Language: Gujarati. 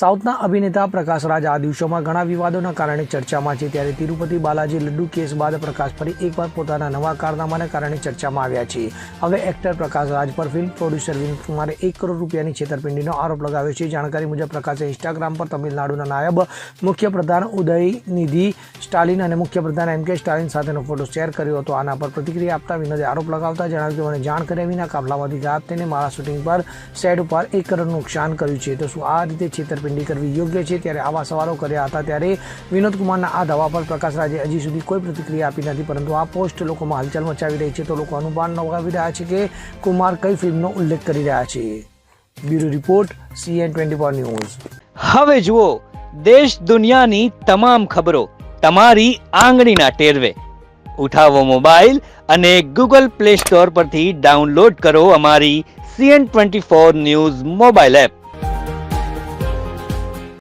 સાઉથના અભિનેતા પ્રકાશ રાજ આ દિવસોમાં ઘણા વિવાદોના કારણે ચર્ચામાં છે. ત્યારે તિરુપતિ બાલાજી લડ્ડુ કેસ બાદ પ્રકાશ ફરી એકવાર પોતાના નવા કારનામાને કારણે ચર્ચામાં આવ્યા છે. હવે એક્ટર પ્રકાશ રાજ પર ફિલ્મ પ્રોડ્યુસર વિનોદ કુમારે એક કરોડ રૂપિયાની છેતરપિંડીનો આરોપ લગાવ્યો છે. જાણકારી મુજબ પ્રકાશે ઇન્સ્ટાગ્રામ પર તમિલનાડુના નાયબ મુખ્યપ્રધાન ઉદયનિધિ સ્ટાલિન અને મુખ્યપ્રધાન એમ કે સ્ટાલિન સાથેનો ફોટો શેર કર્યો હતો. આના પર પ્રતિક્રિયા આપતા વિનોદે આરોપ લગાવતા જણાવ્યું કે મને જાણ કર્યા વિના કાફલામાંથી ગાત તેને મારા શૂટિંગ પર સેટ ઉપર એક કરોડ નુકસાન કર્યું છે. તો શું આ રીતે છેતરપિંડી કરવી યોગ્ય છે ત્યારે આવા સવાલો કર્યા હતા ત્યારે વિનોદ કુમારના આ દાવા પર પ્રકાશ રાજે હજી સુધી કોઈ પ્રતિક્રિયા આપી નથી, પરંતુ આ પોસ્ટ લોકોમાં હલચલ મચાવી રહી છે તો લોકો અનુમાન લગાવી રહ્યા છે કે કુમાર કઈ ફિલ્મનો ઉલ્લેખ કરી રહ્યા છે. Bureau report CN twenty four news. હવે જુઓ, દેશ દુનિયાની તમામ ખબરો તમારી આંગળીના ટેરવે. ઉઠાવો મોબાઈલ અને ગૂગલ પ્લે સ્ટોર પરથી ડાઉનલોડ કરો અમારી CN twenty four news mobile app.